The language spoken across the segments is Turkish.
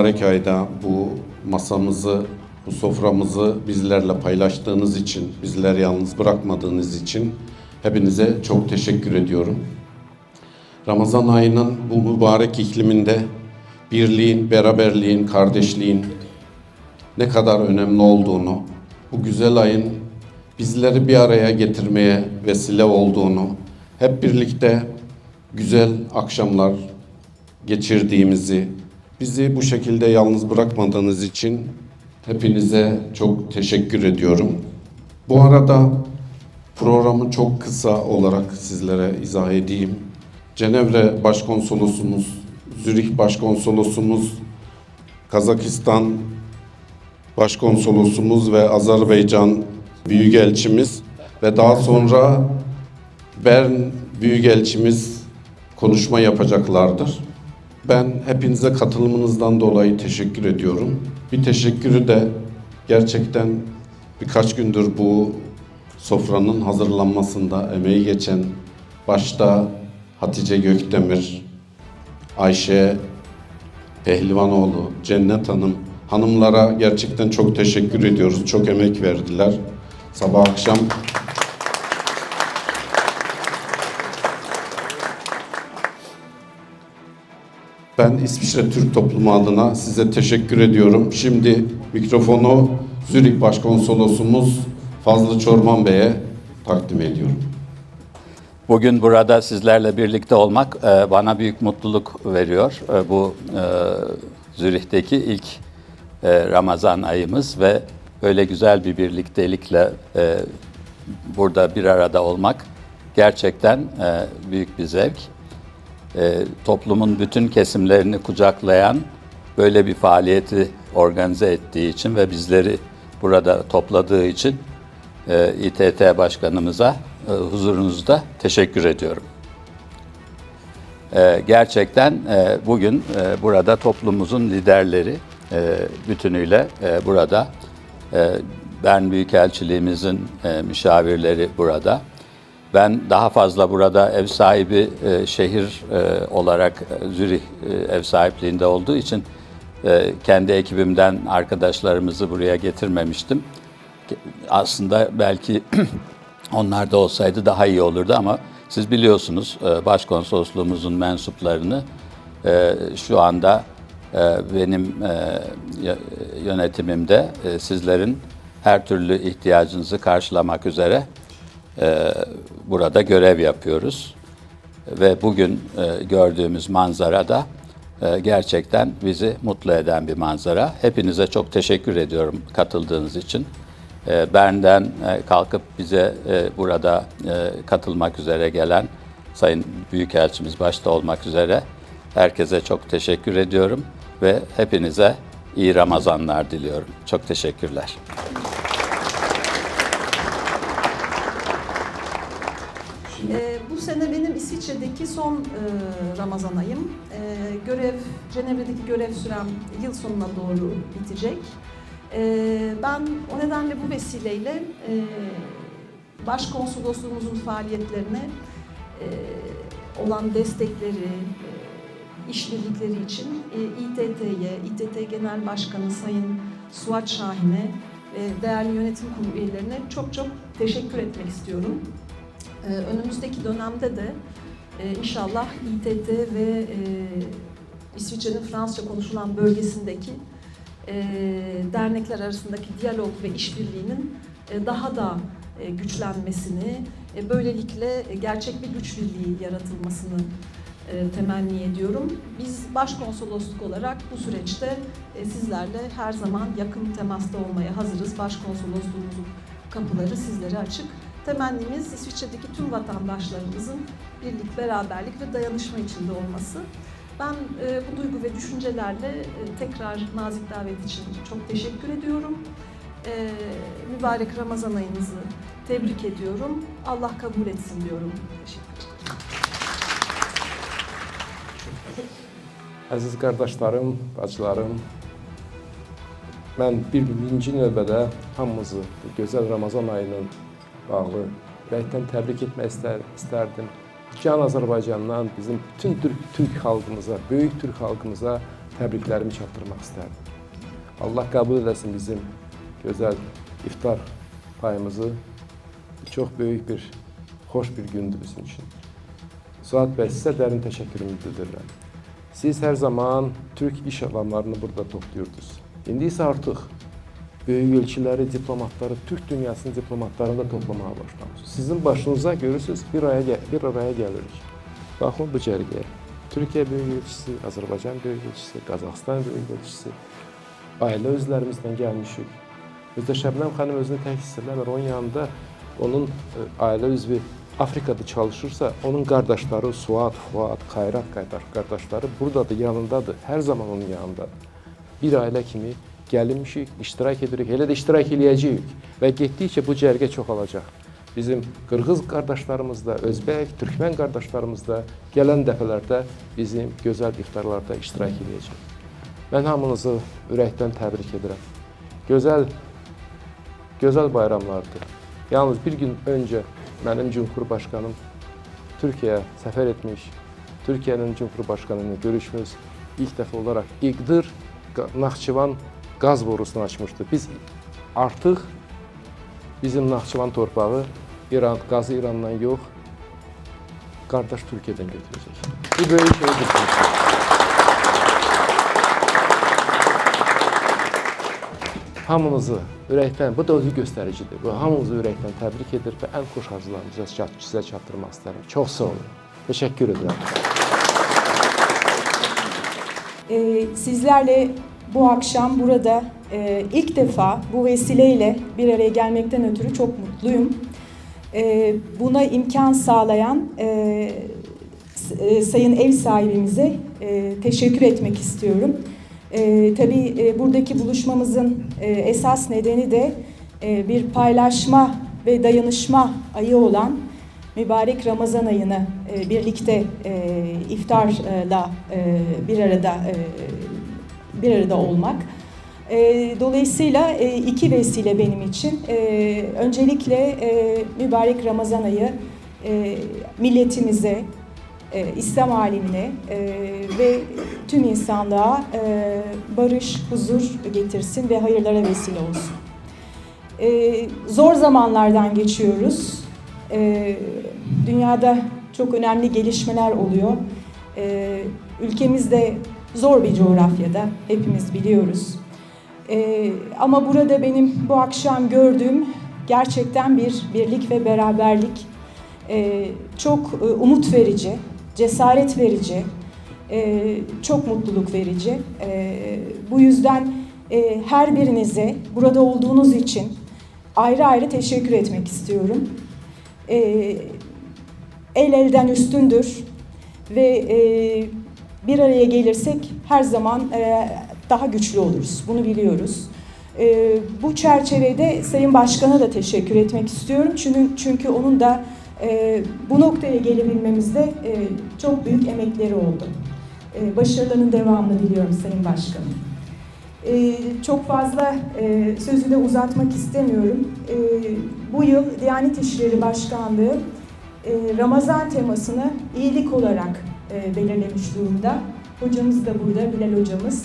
mübarek ayda bu masamızı, bu soframızı bizlerle paylaştığınız için, bizleri yalnız bırakmadığınız için hepinize çok teşekkür ediyorum. Ramazan ayının bu mübarek ikliminde birliğin, beraberliğin, kardeşliğin ne kadar önemli olduğunu, bu güzel ayın bizleri bir araya getirmeye vesile olduğunu, hep birlikte güzel akşamlar geçirdiğimizi, bizi bu şekilde yalnız bırakmadığınız için hepinize çok teşekkür ediyorum. Bu arada programı çok kısa olarak sizlere izah edeyim. Cenevre Başkonsolosumuz, Zürih Başkonsolosumuz, Kazakistan Başkonsolosumuz ve Azerbaycan Büyükelçimiz ve daha sonra Bern Büyükelçimiz konuşma yapacaklardır. Ben hepinize katılımınızdan dolayı teşekkür ediyorum. Bir teşekkürü de gerçekten birkaç gündür bu sofranın hazırlanmasında emeği geçen başta Hatice Gökdemir, Ayşe Pehlivanoğlu, Cennet Hanım, hanımlara gerçekten çok teşekkür ediyoruz. Çok emek verdiler. Sabah akşam Ben İsviçre Türk toplumu adına size teşekkür ediyorum. Şimdi mikrofonu Zürih Başkonsolosumuz Fazlı Çorman Bey'e takdim ediyorum. Bugün burada sizlerle birlikte olmak e, bana büyük mutluluk veriyor. E, Bu e, Zürih'teki ilk Ramazan ayımız ve böyle güzel bir birliktelikle burada bir arada olmak gerçekten büyük bir zevk. E, Toplumun bütün kesimlerini kucaklayan böyle bir faaliyeti organize ettiği için ve bizleri burada topladığı için e, İTT Başkanımıza e, huzurunuzda teşekkür ediyorum. E, Gerçekten e, bugün e, burada toplumumuzun liderleri e, bütünüyle e, burada. E, Bern Büyükelçiliğimizin e, müşavirleri burada. Ben daha fazla burada ev sahibi e, şehir e, olarak e, Zürih e, ev sahipliğinde olduğu için e, kendi ekibimden arkadaşlarımızı buraya getirmemiştim. Aslında belki onlar da olsaydı daha iyi olurdu ama siz biliyorsunuz e, başkonsolosluğumuzun mensuplarını e, şu anda e, benim e, yö- yönetimimde e, sizlerin her türlü ihtiyacınızı karşılamak üzere burada görev yapıyoruz. Ve bugün e, gördüğümüz manzara da e, gerçekten bizi mutlu eden bir manzara. Hepinize çok teşekkür ediyorum katıldığınız için. E, Bern'den kalkıp bize burada katılmak üzere gelen Sayın Büyükelçimiz başta olmak üzere herkese çok teşekkür ediyorum ve hepinize iyi Ramazanlar diliyorum. Çok teşekkürler. Ee, bu sene benim İsviçre'deki son e, Ramazan ayım. Ee, görev, Cenevre'deki görev sürem yıl sonuna doğru bitecek. Ee, ben o nedenle bu vesileyle e, Başkonsolosluğumuzun faaliyetlerine e, olan destekleri, e, işbirlikleri için e, İTT'ye, İTT Genel Başkanı Sayın Suat Şahin'e ve değerli yönetim kurulu üyelerine çok çok teşekkür etmek istiyorum. Ee, önümüzdeki dönemde de e, inşallah İTT ve e, İsviçre'nin Fransızca konuşulan bölgesindeki e, dernekler arasındaki diyalog ve işbirliğinin e, daha da e, güçlenmesini, böylelikle gerçek bir güç birliği yaratılmasını temenni ediyorum. Biz başkonsolosluk olarak bu süreçte sizlerle her zaman yakın temasta olmaya hazırız. Başkonsolosluğumuzun kapıları sizlere açık. Temennimiz İsviçre'deki tüm vatandaşlarımızın birlik, beraberlik ve dayanışma içinde olması. Ben e, bu duygu ve düşüncelerle e, tekrar nazik davet için çok teşekkür ediyorum. E, mübarek Ramazan ayınızı tebrik ediyorum. Allah kabul etsin diyorum. Əziz qardaşlarım, bacılarım, mən bir birinci növbədə hamımızı bu gözəl Ramazan ayının bağlı ürəkdən təbrik etmək istər, istərdim. Can Azərbaycandan bizim bütün Türk, Türk xalqımıza, böyük Türk xalqımıza təbriklərimi çatdırmaq istərdim. Allah qəbul eləsin bizim gözəl iftar payımızı. Çox böyük bir, xoş bir gündür bizim üçün. Suat bəy, sizə dərin təşəkkürümü bildirirəm. Siz hər zaman Türk iş adamlarını burada toplayırdınız. İndi isə artıq böyük ölçüləri, diplomatları, Türk dünyasının diplomatlarını da toplamağa. Sizin başınıza görürsünüz bir araya, bir araya gəlirik. Baxın bu cərgəyə. Türkiyə böyük elçisi, Azərbaycan böyük elçisi, Qazaxıstan böyük elçisi, ailə özlərimizdən gəlmişik. Özdə Şəbnəm xanım özünü tək hiss eləmir. Onun yanında onun e, ailə üzvü Afrikada çalışırsa, onun qardaşları Suat, Fuad, qardaş, qardaşları buradadır, yanındadır. Hər zaman onun yanındadır. Bir ailə kimi gəlinmişik, iştirak edirik, elə də iştirak eləyəcəyik və getdikcə bu cərgə çoxalacaq. Bizim Qırğız qardaşlarımız da, Özbək, Türkmən qardaşlarımız da gələn dəfələrdə bizim gözəl iftarlarda iştirak eləyəcək. Mən hamınızı ürəkdən təbrik edirəm. Gözəl gözəl bayramlardır. Yalnız bir gün öncə mənim Cumhurbaşkanım Türkiyəyə səfər etmiş, Türkiyənin Cumhurbaşkanı ilə görüşmüş. İlk dəfə olaraq İqdır Naxçıvan qaz borusunu açmışdı. Biz artıq bizim Naxçıvan torpağı İran, qazı İrandan yox, qardaş Türkiyədən götürəcək. Bu böyük şeydir. Hamınızı ürəkdən, bu da özü göstəricidir. Bu hamınızı ürəkdən təbrik edir və ən xoş arzularımı sizə çat- sizə çatdırmaq istərəm. Çox sağ olun. Təşəkkür edirəm. Ee, sizlerle bu akşam burada e, ilk defa bu vesileyle bir araya gelmekten ötürü çok mutluyum. Ee, buna imkan sağlayan e, e, sayın ev sahibimize e, teşekkür etmek istiyorum. E, tabii e, buradaki buluşmamızın e, esas nedeni de e, bir paylaşma ve dayanışma ayı olan mübarek Ramazan ayını e, birlikte e, iftarla e, bir arada e, bir arada olmak. E, dolayısıyla e, iki vesile benim için. E, öncelikle e, mübarek Ramazan ayı e, milletimize, e, İslam alemine e, ve tüm insanlığa e, barış, huzur getirsin ve hayırlara vesile olsun. E, zor zamanlardan geçiyoruz. E, dünyada çok önemli gelişmeler oluyor. E, ülkemizde zor bir coğrafyada, hepimiz biliyoruz. E, ama burada benim bu akşam gördüğüm gerçekten bir birlik ve beraberlik. E, çok e, umut verici, cesaret verici, e, çok mutluluk verici. E, bu yüzden e, her birinize burada olduğunuz için ayrı ayrı teşekkür etmek istiyorum. E, el elden üstündür ve e, bir araya gelirsek her zaman e, daha güçlü oluruz. Bunu biliyoruz. E, bu çerçevede Sayın Başkan'a da teşekkür etmek istiyorum. Çünkü çünkü onun da e, bu noktaya gelebilmemizde çok büyük emekleri oldu. Başarılarının devamını diliyorum Sayın Başkanım. Çok fazla e, sözü de uzatmak istemiyorum. Bu yıl Diyanet İşleri Başkanlığı Ramazan temasını iyilik olarak e, belirlemiş durumda. Hocamız da burada, Bilal hocamız.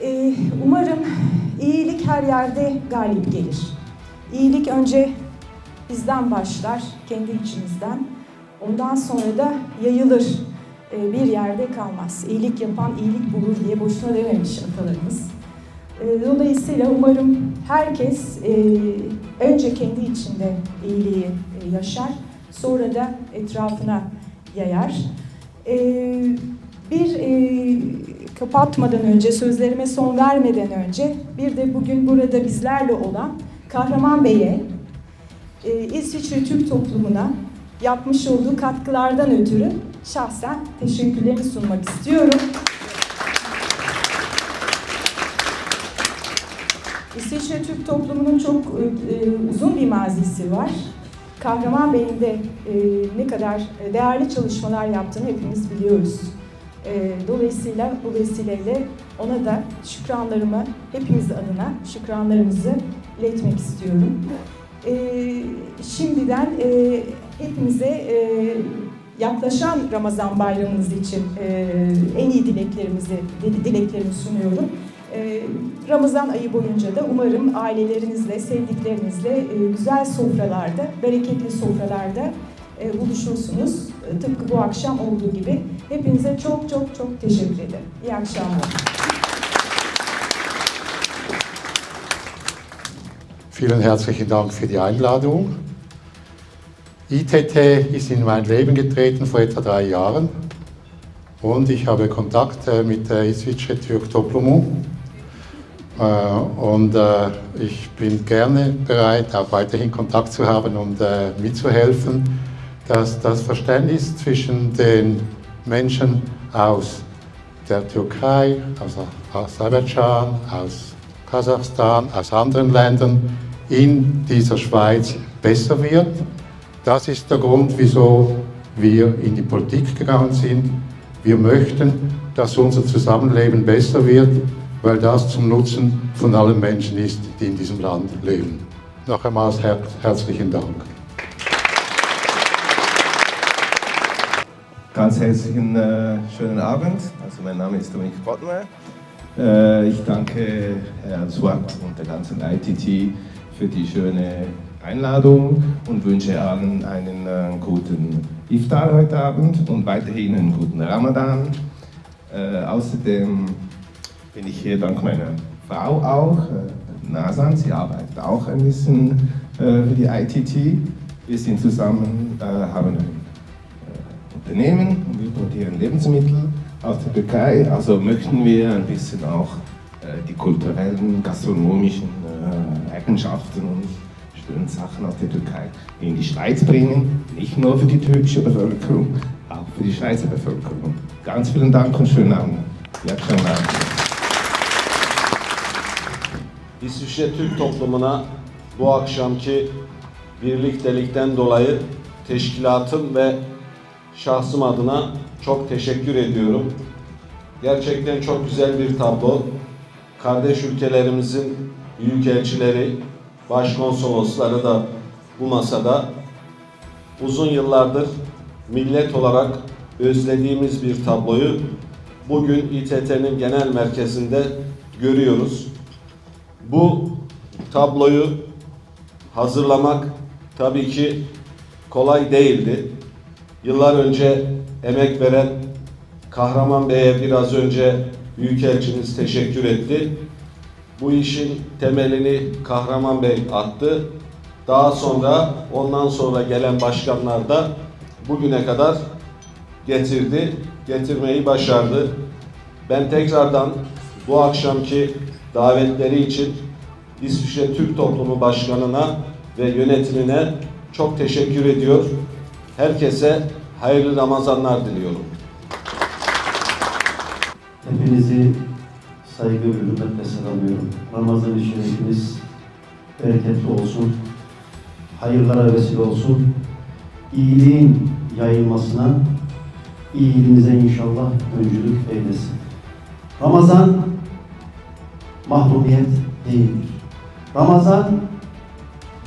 Ee, umarım iyilik her yerde galip gelir. İyilik önce bizden başlar, kendi içimizden. Ondan sonra da yayılır e, bir yerde kalmaz. İyilik yapan iyilik bulur diye boşuna dememiş atalarımız. E, Dolayısıyla umarım herkes e, önce kendi içinde iyiliği e, yaşar, sonra da etrafına yayar. E, Bir e, kapatmadan önce, sözlerime son vermeden önce bir de bugün burada bizlerle olan Kahraman Bey'e, e, İsviçre Türk toplumuna yapmış olduğu katkılardan ötürü şahsen teşekkürlerimi sunmak istiyorum. İsviçre Türk toplumunun çok e, uzun bir mazisi var. Kahraman Bey'in de e, ne kadar değerli çalışmalar yaptığını hepimiz biliyoruz. E, dolayısıyla bu vesileyle ona da şükranlarımı hepimiz adına şükranlarımızı iletmek istiyorum. E, şimdiden e, hepimize e, yaklaşan Ramazan bayramınız için e, en iyi dileklerimizi dileklerimi sunuyorum. E, Ramazan ayı boyunca da umarım ailelerinizle, sevdiklerinizle e, güzel sofralarda, bereketli sofralarda e, buluşursunuz. E, Tıpkı bu akşam olduğu gibi. Hepinize çok çok çok teşekkür ederim. İyi akşamlar. Vielen herzlichen Dank für die Einladung. ITT ist in mein Leben getreten vor etwa drei Jahren und ich habe Kontakt mit der İsviçre Türk Toplumu und äh, ich bin gerne bereit, auch weiterhin Kontakt zu haben und äh, mitzuhelfen, dass das Verständnis zwischen den Menschen aus der Türkei, aus Aserbaidschan, aus Kasachstan, aus anderen Ländern in dieser Schweiz besser wird. Das ist der Grund, wieso wir in die Politik gegangen sind. Wir möchten, dass unser Zusammenleben besser wird, weil das zum Nutzen von allen Menschen ist, die in diesem Land leben. Noch einmal her herzlichen Dank. Ganz herzlichen äh, schönen Abend. Also mein Name ist Dominik Bottmer. Äh, ich danke Herrn Swat und der ganzen ITT für die schöne Einladung und wünsche allen einen äh, guten Iftar heute Abend und weiterhin einen guten Ramadan. Äh, außerdem bin ich hier dank meiner Frau auch, äh, Nasan. Sie arbeitet auch ein bisschen äh, für die ITT. Wir sind zusammen, äh, haben ein Unternehmen und wir importieren Lebensmittel aus der Türkei. Also möchten wir ein bisschen auch äh, die kulturellen, gastronomischen äh, Eigenschaften und schönen Sachen aus der Türkei in die Schweiz bringen. Nicht nur für die türkische Bevölkerung, auch für die Schweizer Bevölkerung. Ganz vielen Dank und schönen Abend. Ja, schönen Abend. İsviçre Türk toplumuna bu akşamki birliktelikten dolayı teşkilatım ve şahsım adına çok teşekkür ediyorum. Gerçekten çok güzel bir tablo. Kardeş ülkelerimizin büyükelçileri, başkonsolosları da bu masada. Uzun yıllardır millet olarak özlediğimiz bir tabloyu bugün İTT'nin genel merkezinde görüyoruz. Bu tabloyu hazırlamak tabii ki kolay değildi. Yıllar önce emek veren Kahraman Bey'e biraz önce Büyükelçimiz teşekkür etti. Bu işin temelini Kahraman Bey attı. Daha sonra ondan sonra gelen başkanlar da bugüne kadar getirdi, getirmeyi başardı. Ben tekrardan bu akşamki davetleri için İsviçre Türk Toplumu Başkanı'na ve yönetimine çok teşekkür ediyor. Herkese hayırlı Ramazanlar diliyorum. Hepinizi saygı ve hürmetle selamlıyorum. Ramazan-ı Şerifiniz bereketli olsun, hayırlara vesile olsun, iyiliğin yayılmasına, iyiliğinize inşallah öncülük eylesin. Ramazan mahrumiyet değildir. Ramazan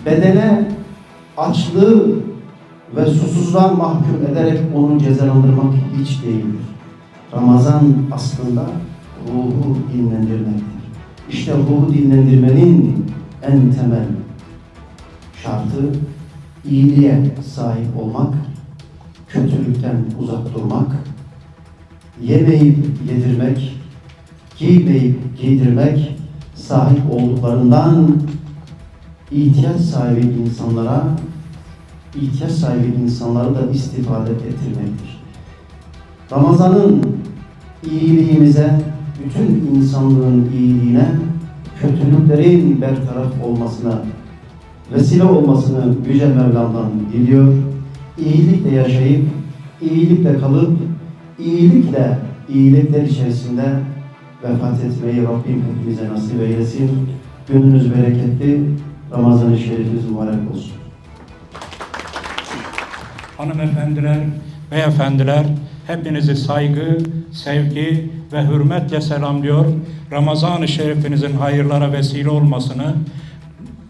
bedene açlığı ve susuzluğa mahkum ederek onu cezalandırmak hiç değildir. Ramazan aslında ruhu dinlendirmektir. İşte ruhu dinlendirmenin en temel şartı iyiliğe sahip olmak, kötülükten uzak durmak, yemeyip yedirmek, giymeyip giydirmek, sahip olduklarından ihtiyaç sahibi insanlara, ihtiyaç sahibi insanları da istifade ettirmektir. Ramazan'ın iyiliğimize, bütün insanlığın iyiliğine, kötülüklerin bertaraf olmasına, vesile olmasını Yüce Mevlam'dan diliyor. İyilikle yaşayıp, iyilikle kalıp, iyilikle, iyilikler içerisinde vefat etmeyi Rabbim hepimize nasip eylesin. Gününüz bereketli, Ramazan-ı Şerifiniz mübarek olsun. hanımefendiler, beyefendiler, hepinizi saygı, sevgi ve hürmetle selamlıyor. Ramazan-ı Şerif'inizin hayırlara vesile olmasını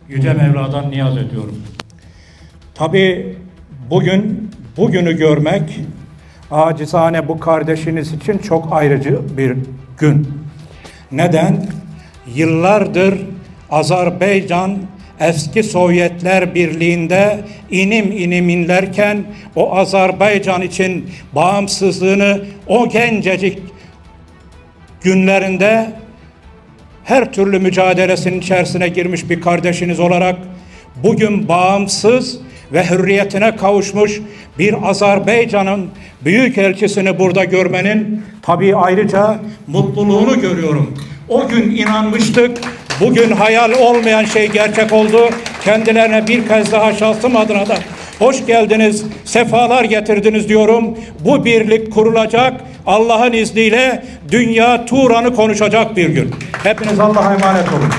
Yüce Mevla'dan niyaz ediyorum. Tabi bugün bugünü görmek acizane bu kardeşiniz için çok ayrıcı bir gün. Neden? Yıllardır Azerbaycan eski Sovyetler Birliği'nde inim inim inlerken o Azerbaycan için bağımsızlığını o gencecik günlerinde her türlü mücadelesinin içerisine girmiş bir kardeşiniz olarak bugün bağımsız ve hürriyetine kavuşmuş bir Azerbaycan'ın büyük elçisini burada görmenin tabii ayrıca mutluluğunu görüyorum. O gün inanmıştık, bugün hayal olmayan şey gerçek oldu. Kendilerine bir kez daha şahsım adına da hoş geldiniz, sefalar getirdiniz diyorum. Bu birlik kurulacak, Allah'ın izniyle dünya Turan'ı konuşacak bir gün. Hepiniz Allah'a emanet olun.